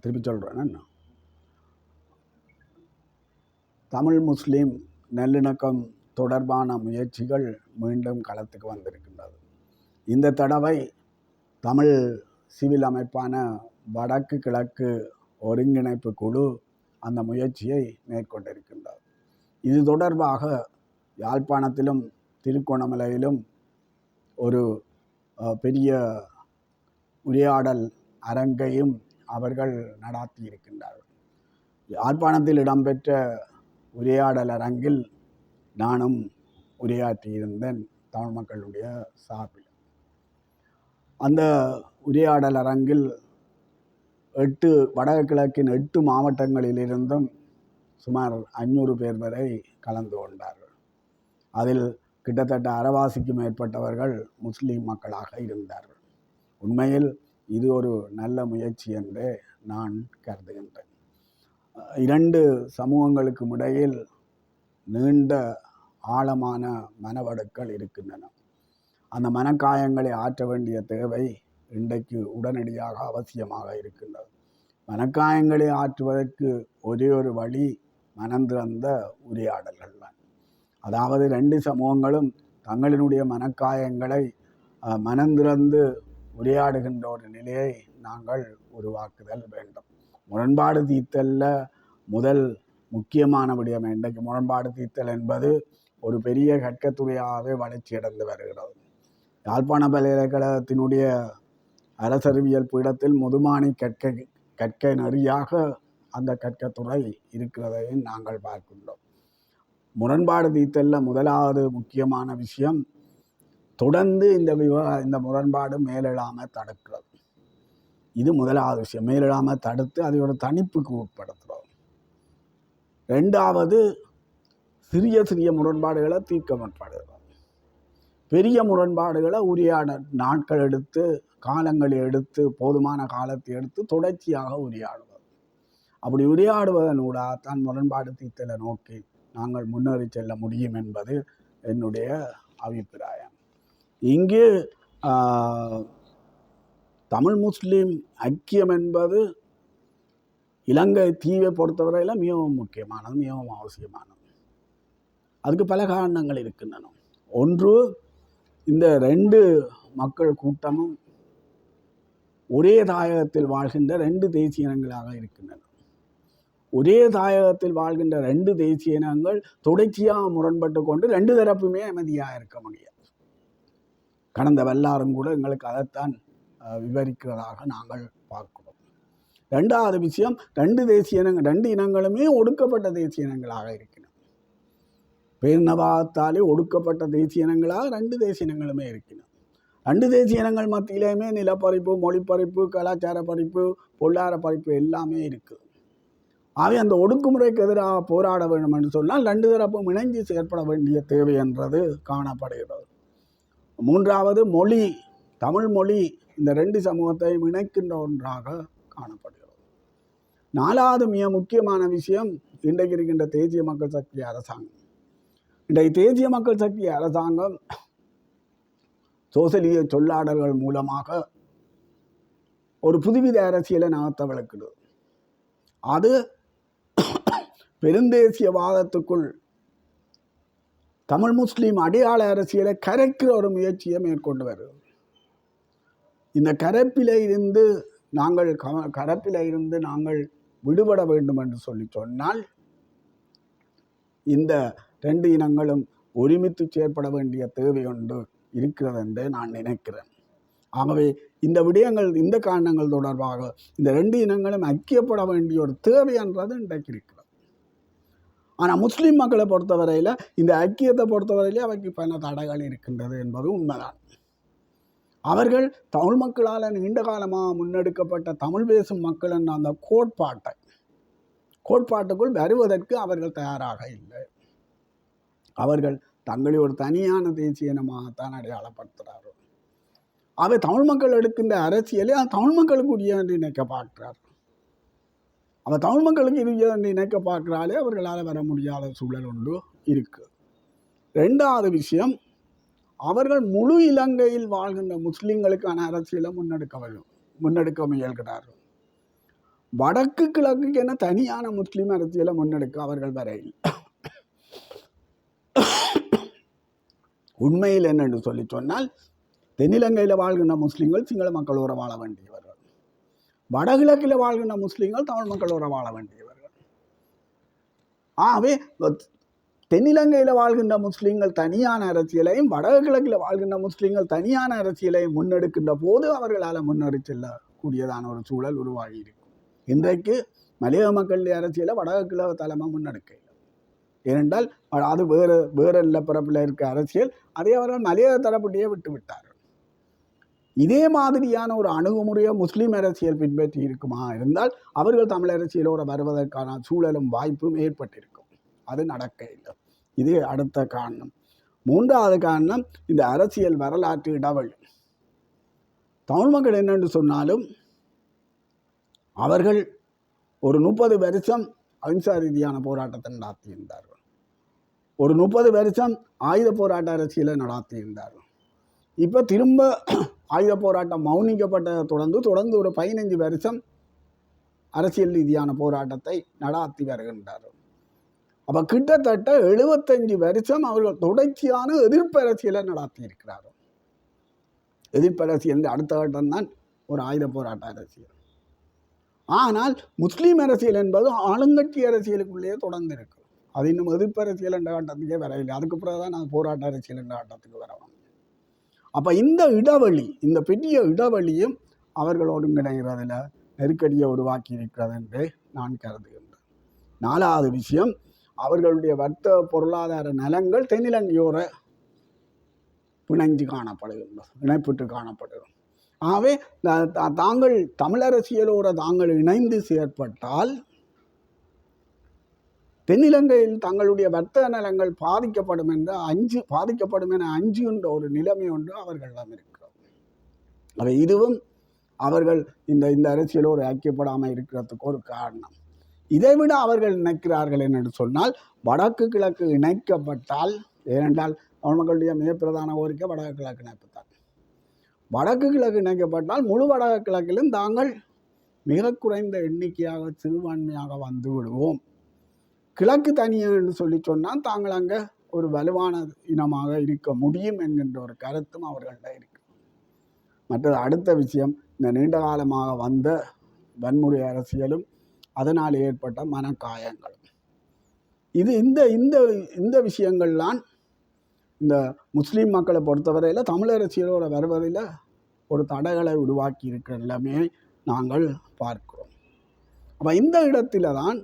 திருப்பி சொல்கிறேன் தமிழ் முஸ்லீம் நல்லிணக்கம் தொடர்பான முயற்சிகள் மீண்டும் களத்துக்கு வந்திருக்கின்றது. இந்த தடவை தமிழ் சிவில் அமைப்பான வடக்கு கிழக்கு ஒருங்கிணைப்பு குழு அந்த முயற்சியை மேற்கொண்டிருக்கின்றது. இது தொடர்பாக யாழ்ப்பாணத்திலும் திருகோணமலையிலும் ஒரு பெரிய உரையாடல் அரங்கையும் அவர்கள் நடாத்தி இருக்கின்றார்கள் யாழ்ப்பாணத்தில் இடம்பெற்ற உரையாடல் அரங்கில் நானும் உரையாற்றியிருந்தேன் தமிழ் மக்களுடைய சார்பில். அந்த உரையாடல் அரங்கில் எட்டு வடகிழக்கின் எட்டு மாவட்டங்களிலிருந்தும் சுமார் ஐநூறு பேர் வரை கலந்து கொண்டார்கள். அதில் கிட்டத்தட்ட அறவாசிக்கும் மேற்பட்டவர்கள் முஸ்லீம் மக்களாக இருந்தார்கள். உண்மையில் இது ஒரு நல்ல முயற்சி என்றே நான் கருதுகின்றேன். இரண்டு சமூகங்களுக்கும் இடையில் நீண்ட ஆழமான மனவடுக்கள் இருக்கின்றன. அந்த மனக்காயங்களை ஆற்ற வேண்டிய தேவை இன்றைக்கு உடனடியாக அவசியமாக இருக்கின்றது. மனக்காயங்களை ஆற்றுவதற்கு ஒரே ஒரு வழி மனந்திறந்த உரையாடல்கள் தான். அதாவது ரெண்டு சமூகங்களும் தங்களினுடைய மனக்காயங்களை மனந்திறந்து உரையாடுகின்ற ஒரு நிலையை நாங்கள் உருவாக்குதல் வேண்டும். முரண்பாடு தீர்த்தல்ல முதல் முக்கியமான விடயம் இன்றைக்கு முரண்பாடு தீர்த்தல் என்பது ஒரு பெரிய கற்கத்துறையாகவே வளர்ச்சி அடைந்து வருகிறது. யாழ்ப்பாண பல்கலைக்கழகத்தினுடைய அரசறிவியல் பீடத்தில் முதுமானி கற்க கற்கை நெறியாக அந்த கற்கத்துறை இருக்கிறதையும் நாங்கள் பார்க்கின்றோம். முரண்பாடு தீர்த்தல்ல முதலாவது முக்கியமான விஷயம் தொடர்ந்து இந்த விவா இந்த முரண்பாடு மேலெழாமல் தடுக்கிறது. இது முதலாவது விஷயம். மேலெழாமல் தடுத்து அதை ஒரு தணிப்புக்கு உட்படுத்துகிறோம் ரெண்டாவது சிறிய சிறிய முரண்பாடுகளை தீர்க்க முற்படுகிறோம். பெரிய முரண்பாடுகளை உரையாட நாட்கள் எடுத்து காலங்களை எடுத்து போதுமான காலத்தை எடுத்து தொடர்ச்சியாக உரையாடுவது அப்படி உரையாடுவதனூடாக தான் முரண்பாடு தீர்த்தலை நோக்கி நாங்கள் முன்னேறி செல்ல முடியும் என்பது என்னுடைய அபிப்பிராயம். இங்கு தமிழ் முஸ்லீம் ஐக்கியம் என்பது இலங்கை தீவை பொறுத்தவரையில் மிகவும் முக்கியமானது மிகவும் அவசியமானது. அதுக்கு பல காரணங்கள் இருக்கின்றன. ஒன்று இந்த ரெண்டு மக்கள் கூட்டமும் ஒரே தாயகத்தில் வாழ்கின்ற ரெண்டு தேசிய இனங்களாக இருக்கின்றன. ஒரே தாயகத்தில் வாழ்கின்ற ரெண்டு தேசிய இனங்கள் தொடர்ச்சியாக முரண்பட்டு கொண்டு ரெண்டு தரப்புமே அமைதியாக இருக்க முடியாது. கடந்த வல்லாரும் கூட எங்களுக்கு அதைத்தான் விவரிக்கிறதாக நாங்கள் பார்க்கிறோம். ரெண்டாவது விஷயம் ரெண்டு தேசிய இனங்கள் ரெண்டு இனங்களுமே ஒடுக்கப்பட்ட தேசிய இனங்களாக இருக்கின்றன. பேரினவாதத்தாலே ஒடுக்கப்பட்ட தேசிய இனங்களாக ரெண்டு தேசிய இனங்களுமே இருக்கின்றன. ரெண்டு தேசிய இனங்கள் மத்தியிலையுமே நிலப்பறிப்பு மொழிப்பறிப்பு கலாச்சார பறிப்பு பொருளாதார பறிப்பு எல்லாமே இருக்குது ஆகவே அந்த ஒடுக்குமுறைக்கு எதிராக போராட வேண்டும் என்று சொன்னால் ரெண்டு தரப்பும் இணைஞ்சு செயற்பட வேண்டிய தேவை என்றது காணப்படுகிறது. மூன்றாவது மொழி தமிழ் மொழி இந்த ரெண்டு சமூகத்தையும் இணைக்கின்ற ஒன்றாக காணப்படுகிறது. நாலாவது மிக முக்கியமான விஷயம் இன்றைக்கு இருக்கின்ற தேசிய மக்கள் சக்தி அரசாங்கம். இன்றைக்கு தேசிய மக்கள் சக்தி அரசாங்கம் சோசலிய சொல்லாடல்கள் மூலமாக ஒரு புதுவித அரசியலை நகர்த்த விளக்குது. அது பெருந்தேசியவாதத்துக்குள் தமிழ் முஸ்லீம் அடையாள அரசியலை கரைக்கிற ஒரு முயற்சியை மேற்கொண்டு வருகிறது இந்த கரப்பில இருந்து நாங்கள் க- கரப்பில இருந்து நாங்கள் விடுபட வேண்டும் என்று சொல்லி சொன்னால் இந்த ரெண்டு இனங்களும் ஒருமித்து செயற்பட வேண்டிய தேவை ஒன்று இருக்கிறது என்று நான் நினைக்கிறேன். ஆகவே இந்த விடயங்கள் இந்த காரணங்கள் தொடர்பாக இந்த ரெண்டு இனங்களும் ஐக்கியப்பட வேண்டிய ஒரு தேவை என்றது இன்றைக்கு இருக்கு. ஆனால் முஸ்லீம் மக்களை பொறுத்தவரையில் இந்த ஐக்கியத்தை பொறுத்தவரையிலே அவைக்கு பல தடைகள் இருக்கின்றது என்பது உண்மைதான். அவர்கள் தமிழ் மக்களால் நீண்ட காலமாக முன்னெடுக்கப்பட்ட தமிழ் பேசும் மக்கள் என்ற அந்த கோட்பாட்டை கோட்பாட்டுக்குள் வருவதற்கு அவர்கள் தயாராக இல்லை. அவர்கள் தங்களை ஒரு தனியான தேசிய இனமாகத்தான் அடையாளப்படுத்துகிறார்கள் அவை தமிழ் மக்கள் எடுக்கின்ற அரசியலே அது தமிழ் மக்களுக்கு உரிய என்று நினைக்க பார்க்கிறார்கள். அவன் தமிழ் மக்களுக்கு இது நினைக்க பார்க்குறாலே அவர்களால் வர முடியாத சூழல் ஒன்று இருக்குது ரெண்டாவது விஷயம் அவர்கள் முழு இலங்கையில் வாழ்கின்ற முஸ்லீம்களுக்கான அரசியலை முன்னெடுக்க வேண்டும். முன்னெடுக்க முயல்கிறார்கள். வடக்கு கிழக்குக்கு என தனியான முஸ்லீம் அரசியலை முன்னெடுக்க அவர்கள் வரையில் உண்மையில் என்னென்று சொல்லி சொன்னால் தென்னிலங்கையில் வாழ்கின்ற முஸ்லீம்கள் சிங்கள மக்களோட வாழ வேண்டியவர். வடகிழக்கில் வாழ்கின்ற முஸ்லீம்கள் தமிழ் மக்களோட வாழ வேண்டியவர்கள். ஆகவே தென்னிலங்கையில் வாழ்கின்ற முஸ்லீம்கள் தனியான அரசியலையும் வடகிழக்கில் வாழ்கின்ற முஸ்லீம்கள் தனியான அரசியலையும் முன்னெடுக்கின்ற போது அவர்களால் முன்னேறி செல்லக்கூடியதான ஒரு சூழல் உருவாகி இருக்கும். இன்றைக்கு மலையக மக்களுடைய அரசியலை வடகிழக்கு தலைமை முன்னெடுக்க ஏனென்றால் அது வேறு வேறு நிலப்பரப்பில் இருக்க அரசியல் அதை அவர்கள் மலையக தரப்புடையே விட்டு விட்டார்கள் இதே மாதிரியான ஒரு அணுகுமுறையை முஸ்லீம் அரசியல் பின்பற்றி இருக்குமா? இருந்தால் அவர்கள் தமிழ் அரசியலோடு வருவதற்கான சூழலும் வாய்ப்பும் ஏற்பட்டிருக்கும். அது நடக்க இல்லை. இது அடுத்த காரணம். மூன்றாவது காரணம் இந்த அரசியல் வரலாற்று இடவல் தமிழ் மக்கள் என்னென்று சொன்னாலும் அவர்கள் ஒரு முப்பது வருஷம் அஹிம்சா ரீதியான போராட்டத்தை நடாத்தியிருந்தார்கள். ஒரு முப்பது வருஷம் ஆயுத போராட்ட அரசியலை நடாத்தியிருந்தார்கள். இப்போ திரும்ப ஆயுத போராட்டம் மௌனிக்கப்பட்டதை தொடர்ந்து தொடர்ந்து ஒரு பதினைஞ்சு வருஷம் அரசியல் ரீதியான போராட்டத்தை நடாத்தி வருகின்றார். அப்போ கிட்டத்தட்ட எழுபத்தஞ்சு வருஷம் அவர்கள் தொடர்ச்சியான எதிர்ப்பு அரசியலை இருக்கிறார். எதிர்ப்பரசியல் எதிர்ப்பு அரசியல் அடுத்த கட்டம் தான் ஒரு ஆயுத போராட்ட அரசியல். ஆனால் முஸ்லீம் அரசியல் என்பது ஆளுங்கட்சி அரசியலுக்குள்ளேயே தொடர்ந்து இருக்கு அது இன்னும் எதிர்ப்பு அரசியல் என்ற கட்டத்துக்கே வரவில்லை. அதுக்கு பிறகு தான் நான் போராட்ட அரசியல் என்ற கட்டத்துக்கு வரணும். அப்போ இந்த இடைவெளி இந்த பெரிய இடைவெளியும் அவர்கள் ஒருங்கிணைகிறதுல நெருக்கடியை உருவாக்கி இருக்கிறது என்று நான் கருதுகின்றேன். நாலாவது விஷயம் அவர்களுடைய வர்த்தக பொருளாதார நலங்கள் தென்னிலங்கையோர பிணைஞ்சு காணப்படுகின்றது இணைப்பிட்டு காணப்படுகிறது ஆகவே த- தாங்கள் தமிழரசியலோட தாங்கள் இணைந்து செயற்பட்டால் தென்னிலங்கையில் தங்களுடைய வர்த்தக நலங்கள் பாதிக்கப்படும் என்று அஞ்சு பாதிக்கப்படும் என அஞ்சுகின்ற ஒரு நிலைமை ஒன்று அவர்களிடம் இருக்கிறது. அவை இதுவும் அவர்கள் இந்த இந்த அரசியலோடு ஐக்கியப்படாமல் இருக்கிறதுக்கு ஒரு காரணம். இதைவிட அவர்கள் நினைக்கிறார்கள் என்று சொன்னால் வடக்கு கிழக்கு இணைக்கப்பட்டால் ஏனென்றால் தமிழ் மக்களுடைய மிக பிரதான கோரிக்கை வடக்கு கிழக்கு இணைப்பு தான் வடக்கு கிழக்கு இணைக்கப்பட்டால் முழு வடக்கு கிழக்கிலும் தாங்கள் மிக குறைந்த எண்ணிக்கையாக சிறுபான்மையாக வந்து விடுவோம். கிழக்கு தனியன்னு சொல்லி சொன்னால் தாங்கள் அங்கே ஒரு வலுவான இனமாக இருக்க முடியும் என்கின்ற ஒரு கருத்தும் அவர்கள்ட்ட இருக்கு. மற்றது அடுத்த விஷயம் இந்த நீண்ட காலமாக வந்த வன்முறை அரசியலும் அதனால் ஏற்பட்ட மனக்காயங்களும். இது இந்த இந்த இந்த விஷயங்கள்லாம் இந்த முஸ்லீம் மக்களை பொறுத்தவரையில் தமிழ் அரசியலோட வருவதில் ஒரு தடைகளை உருவாக்கி இருக்கிற எல்லாமே நாங்கள் பார்க்கிறோம். அப்போ இந்த இடத்துல தான்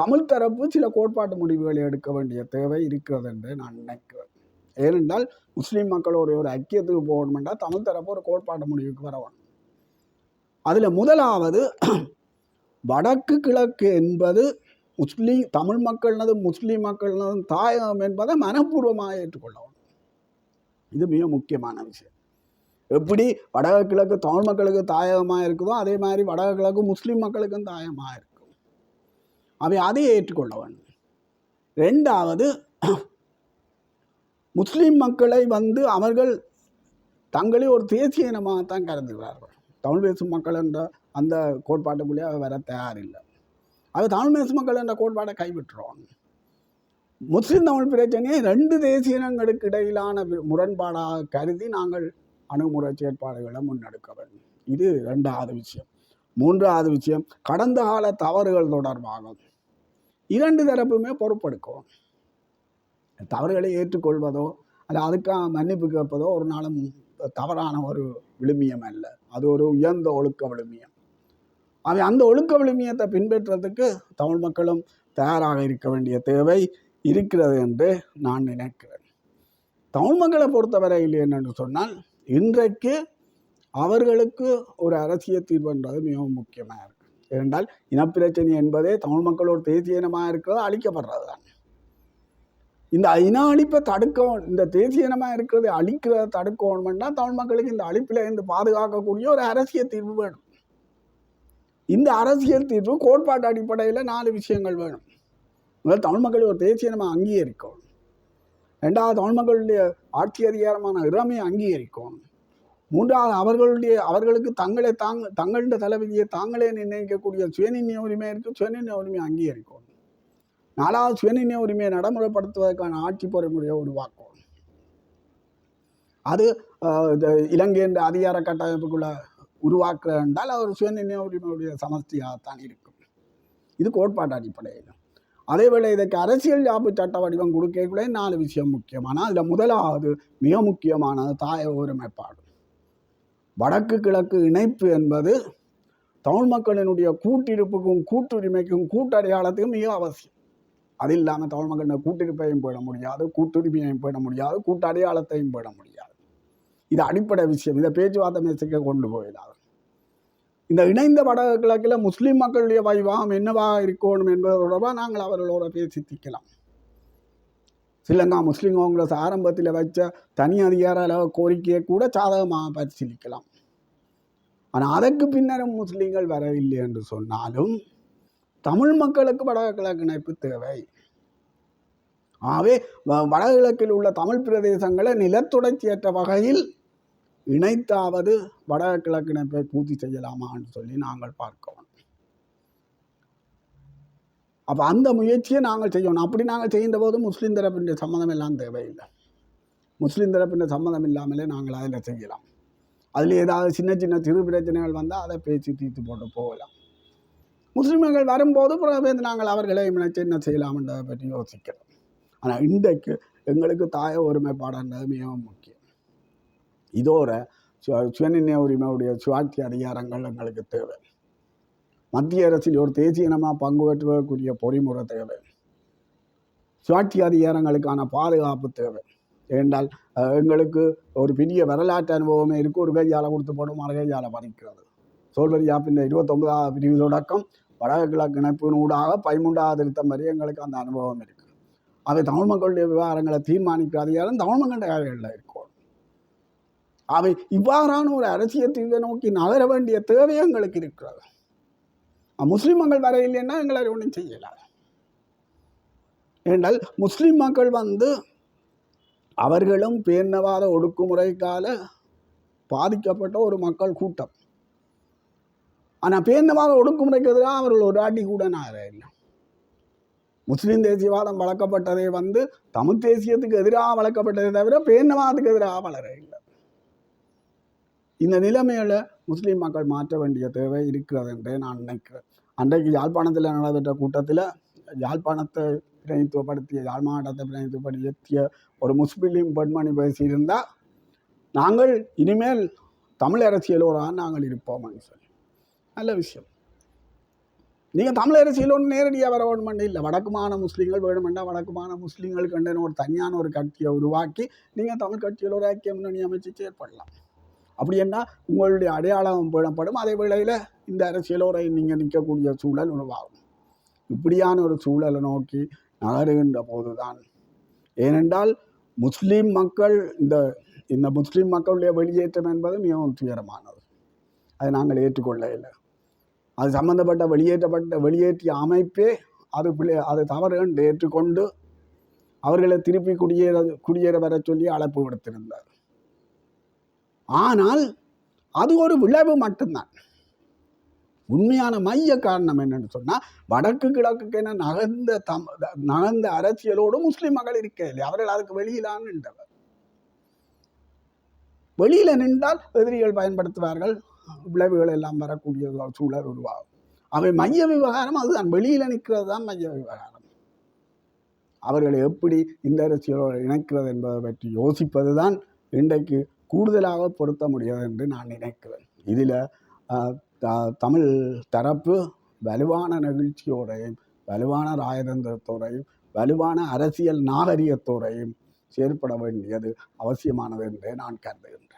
தமிழ் தரப்பு சில கோட்பாட்டு முடிவுகளை எடுக்க வேண்டிய தேவை இருக்கிறது என்று நான் நினைக்கிறேன். ஏனென்றால் முஸ்லீம் மக்களுடைய ஒரு ஐக்கியத்துக்கு போகணுமெண்டா தமிழ் தரப்பு ஒரு கோட்பாட்டு முடிவுக்கு வரணும் அதில் முதலாவது வடக்கு கிழக்கு என்பது முஸ்லீம் தமிழ் மக்கள்னதும் முஸ்லீம் மக்கள்னதும் தாயகம் என்பதை மனப்பூர்வமாக ஏற்றுக்கொள்ளணும் இது மிக முக்கியமான விஷயம். எப்படி வடக கிழக்கு தமிழ் மக்களுக்கு தாயகமாக இருக்குதோ அதே மாதிரி வடகிழக்கு கிழக்கு முஸ்லீம் மக்களுக்கும் தாயகமாக இருக்கும் அவை அதை ஏற்றுக்கொள்ள வேண்டும். ரெண்டாவது முஸ்லீம் மக்களை வந்து அவர்கள் தங்களை ஒரு தேசிய இனமாகத்தான் கருதுகிறார்கள். தமிழ் பேசும் மக்கள் என்ற அந்த கோட்பாட்டுக்குள்ளேயே அவர் வர தயாரில்லை. அது தமிழ் பேசும் மக்கள் என்ற கோட்பாடை கைவிட்டுருவாங்க முஸ்லீம் தமிழ் பிரச்சனையை ரெண்டு தேசிய இனங்களுக்கு இடையிலான முரண்பாடாக கருதி நாங்கள் அணுகுமுறை செயற்பாடுகளை முன்னெடுக்க வேண்டும். இது ரெண்டாவது விஷயம். மூன்றாவது விஷயம் கடந்த கால தவறுகள் தொடர்பாகும் இரண்டு தரப்புமே பொறுப்பெடுக்கும். தவறுகளை ஏற்றுக்கொள்வதோ அல்ல அதுக்காக மன்னிப்பு கேட்பதோ ஒரு நாளும் தவறான ஒரு விழுமியம் அல்ல. அது ஒரு உயர்ந்த ஒழுக்க விழுமியம். அவை அந்த ஒழுக்க விழுமியத்தை பின்பற்றுறதுக்கு தமிழ் மக்களும் தயாராக இருக்க வேண்டிய தேவை இருக்கிறது என்று நான் நினைக்கிறேன். தமிழ் மக்களை பொறுத்தவரையில் என்னென்று சொன்னால் இன்றைக்கு அவர்களுக்கு ஒரு அரசியல் தீர்வுன்றது மிகவும் முக்கியமாக இருக்கும் ஏனென்றால் இனப்பிரச்சனை என்பதே தமிழ் மக்களோட தேசிய இனமாக இருக்கிறது அழிக்கப்படுறது தான். இந்த இன அழிப்பை தடுக்க இந்த தேசிய இனமாக இருக்கிறது அழிக்கிறத தடுக்கணும்னா தமிழ் மக்களுக்கு இந்த அழிப்பில் இருந்து பாதுகாக்கக்கூடிய ஒரு அரசியல் தீர்வு வேணும். இந்த அரசியல் தீர்வு கோட்பாட்டு அடிப்படையில் நாலு விஷயங்கள் வேணும். முதல் தமிழ் மக்களை ஒரு தேசிய இனமாக அங்கீகரிக்கணும். ரெண்டாவது தமிழ் மக்களுடைய ஆட்சி அதிகாரமான இறமையை அங்கீகரிக்கணும். மூன்றாவது அவர்களுடைய அவர்களுக்கு தங்களை தாங்க தங்களுடைய தளபதியை தாங்களே நிர்ணயிக்கக்கூடிய சுயநிர்ணய உரிமை இருக்கு. சுயநிர்ணய உரிமை அங்கீகரிக்கும். நாலாவது சுயநிர்ணய உரிமையை நடைமுறைப்படுத்துவதற்கான ஆட்சி பொறிமுறையை உருவாக்கும் அது இலங்கை இந்த அதிகார கட்டமைப்புக்குள்ள உருவாக்குற என்றால் அவர் சுயநிர்ணய உரிமையுடைய சமஸ்தியாகத்தான் இருக்கும். இது கோட்பாட்டு அடிப்படையில். அதேவேளை இதற்கு அரசியல் யாப்பு சட்ட வடிவம் கொடுக்கக்குள்ளே நாலு விஷயம் முக்கியமான அதில் முதலாவது மிக முக்கியமானது தாய ஒருமைப்பாடு. வடக்கு கிழக்கு இணைப்பு என்பது தமிழ் மக்களினுடைய கூட்டிருப்புக்கும் கூட்டுரிமைக்கும் கூட்டடையாளத்துக்கும் மிக அவசியம். அது இல்லாமல் தமிழ் மக்களின் கூட்டிருப்பையும் போயிட முடியாது கூட்டுரிமையையும் போயிட முடியாது கூட்டடையாளத்தையும் போயிட முடியாது. இது அடிப்படை விஷயம். இதை பேச்சுவார்த்தை மேசைக்கு கொண்டு போயிடாது. இந்த இணைந்த வடகிழக்கில் முஸ்லீம் மக்களுடைய வைவாகம் என்னவாக இருக்கணும் என்பது தொடர்பாக நாங்கள் அவர்களோட பேசி திக்கலாம். ஸ்ரீலங்கா முஸ்லீம் காங்கிரஸ் ஆரம்பத்தில் வச்ச தனி அதிகார அளவு கோரிக்கையை கூட சாதகமாக பரிசீலிக்கலாம். ஆனால் அதற்கு பின்னரும் முஸ்லீம்கள் வரவில்லை என்று சொன்னாலும் தமிழ் மக்களுக்கு வடகிழக்கு இணைப்பு தேவை. ஆகவே வ- வடகிழக்கில் உள்ள தமிழ் பிரதேசங்களை நிலத்துடைச்சியற்ற வகையில் இணைத்தாவது வடகிழக்கு இணைப்பை பூர்த்தி செய்யலாமான்னு சொல்லி நாங்கள் பார்க்கிறோம். அப்போ அந்த முயற்சியை நாங்கள் செய்யணும். அப்படி நாங்கள் செய்கின்ற போது முஸ்லீம் தரப்பின் சம்மதம் எல்லாம் தேவையில்லை. முஸ்லீம் தரப்பின் சம்மதம் இல்லாமலே நாங்கள் அதில் செய்யலாம்? அதில் ஏதாவது சின்ன சின்ன சிறு பிரச்சனைகள் வந்தால் அதை பேசி தீர்த்து போட்டு போகலாம். முஸ்லீம்கள் வரும்போது பிறகு நாங்கள் அவர்களை இணைச்சு என்ன செய்யலாம்ன்றதை பற்றி யோசிக்கிறோம். ஆனால் இன்றைக்கு எங்களுக்கு தாய ஒருமைப்பாடுன்றது மிகவும் முக்கியம். இதோட சு- சுயநிர்ணய உரிமையுடைய சுயாட்சி அதிகாரங்கள் எங்களுக்கு தேவை. மத்திய அரசில் ஒரு தேசிய இனமாக பங்கு பெற்றுவதற்குரிய பொறிமுறை தேவை. சுயாட்சி அதிகாரங்களுக்கான பாதுகாப்பு தேவை. ஏனென்றால் எங்களுக்கு ஒரு பெரிய வரலாற்று அனுபவமே இருக்குது ஒரு கையால் கொடுத்து போடும் மறு கையால் பறிக்கிறது. சோல்வரியாப்பின் இருபத்தொன்பதாவது பிரிவு தொடக்கம் வடகிழக்கு இணைப்பின் ஊடாக பதிமூன்றாவது திருத்தம் வரை எங்களுக்கு அந்த அனுபவம் இருக்குது அவை தமிழ் மக்களுடைய விவகாரங்களை தீர்மானிக்கிற அதிகாரம் தமிழ் மக்களுடைய கைகளில் இருக்கும். அவை இவ்வாறான ஒரு அரசியல் தீர்வை நோக்கி நகர வேண்டிய தேவை எங்களுக்கு இருக்கிறது. முஸ்லீம்கள் மக்கள் வர இல்லைன்னா எங்களை ஒன்றும் செய்யலாம் ஏனென்றால் முஸ்லீம் மக்கள் வந்து அவர்களும் பேரினவாத ஒடுக்குமுறைக்கால பாதிக்கப்பட்ட ஒரு மக்கள் கூட்டம். ஆனால் பேரினவாத ஒடுக்குமுறைக்கு எதிராக அவர்கள் ஒரு ஆட்டி கூட நான் இல்லை. முஸ்லீம் தேசியவாதம் வளர்க்கப்பட்டதே வந்து தமிழ் தேசியத்துக்கு எதிராக வளர்க்கப்பட்டதே தவிர பேரினவாதத்துக்கு எதிராக வளர இல்லை. இந்த நிலைமையில் முஸ்லீம் மக்கள் மாற்ற வேண்டிய தேவை இருக்கிறது என்றே நான் நினைக்கிறேன். அன்றைக்கு யாழ்ப்பாணத்தில் நடைபெற்ற கூட்டத்தில் யாழ்ப்பாணத்தை பிரதித்துவப்படுத்திய யாழ் மாவட்டத்தை பிரதித்துவப்படுத்திய ஒரு முஸ்லீம் பெண்மணி பேசியிருந்தால் நாங்கள் இனிமேல் தமிழ் அரசியலோடு நாங்கள் இருப்போம்னு சொல்லி. நல்ல விஷயம். நீங்கள் தமிழ் அரசியலோடு நேரடியாக வர வேணுமெண்டு இல்லை. வடக்கு முஸ்லீம்கள் வேணுமெண்டா வடக்குமான மாநில முஸ்லீம்கள் கண்டன ஒரு தனியான ஒரு கட்சியை உருவாக்கி நீங்கள் தமிழ் கட்சியில் ஒரு ஐக்கிய முன்னணி அமைச்சு செயற்படலாம். அப்படி என்ன? உங்களுடைய அடையாளம் பேணப்படும் அதே வேளையில் இந்த அரசியலோரை நீங்கள் நிற்கக்கூடிய சூழல் உருவாகும். இப்படியான ஒரு சூழலை நோக்கி நகருகின்ற போதுதான். ஏனென்றால் முஸ்லீம் மக்கள் இந்த இந்த முஸ்லீம் மக்களுடைய வெளியேற்றம் என்பது மிகவும் துயரமானது. அதை நாங்கள் ஏற்றுக்கொள்ள இல்லை அது சம்பந்தப்பட்ட வெளியேற்றப்பட்ட வெளியேற்றிய அமைப்பே அது பிள்ளை அது தவறு என்று ஏற்றுக்கொண்டு அவர்களை திருப்பி குடியேற குடியேற வர சொல்லி அழைப்பு விடுத்திருந்தார். ஆனால் அது ஒரு விளைவு மட்டும்தான். உண்மையான மைய காரணம் என்னன்னு சொன்னால் வடக்கு கிழக்குக்கு என்ன நகர்ந்த தம் நகர்ந்த அரசியலோடு முஸ்லிம் மகள் இருக்க இல்லை. அவர்கள் அதுக்கு வெளியிலான் நின்றவர். வெளியில நின்றால் எதிரிகள் பயன்படுத்துவார்கள். விளைவுகள் எல்லாம் வரக்கூடிய சூழல் உருவாகும். அவை மைய விவகாரம் அதுதான். வெளியில நிற்கிறது தான் மைய விவகாரம். அவர்களை எப்படி இந்த அரசியலோடு இணைக்கிறது என்பதை பற்றி யோசிப்பது தான் இன்றைக்கு கூடுதலாக பொருத்த முடியாது என்று நான் நினைக்கிறேன். இதில் தமிழ் தரப்பு வலுவான நெகிழ்ச்சியோடையும் வலுவான ராயதந்திரத்தோடையும் வலுவான அரசியல் நாகரிகத்தோடையும் செயற்பட வேண்டியது அவசியமானது என்றே நான் கருதுகிறேன்.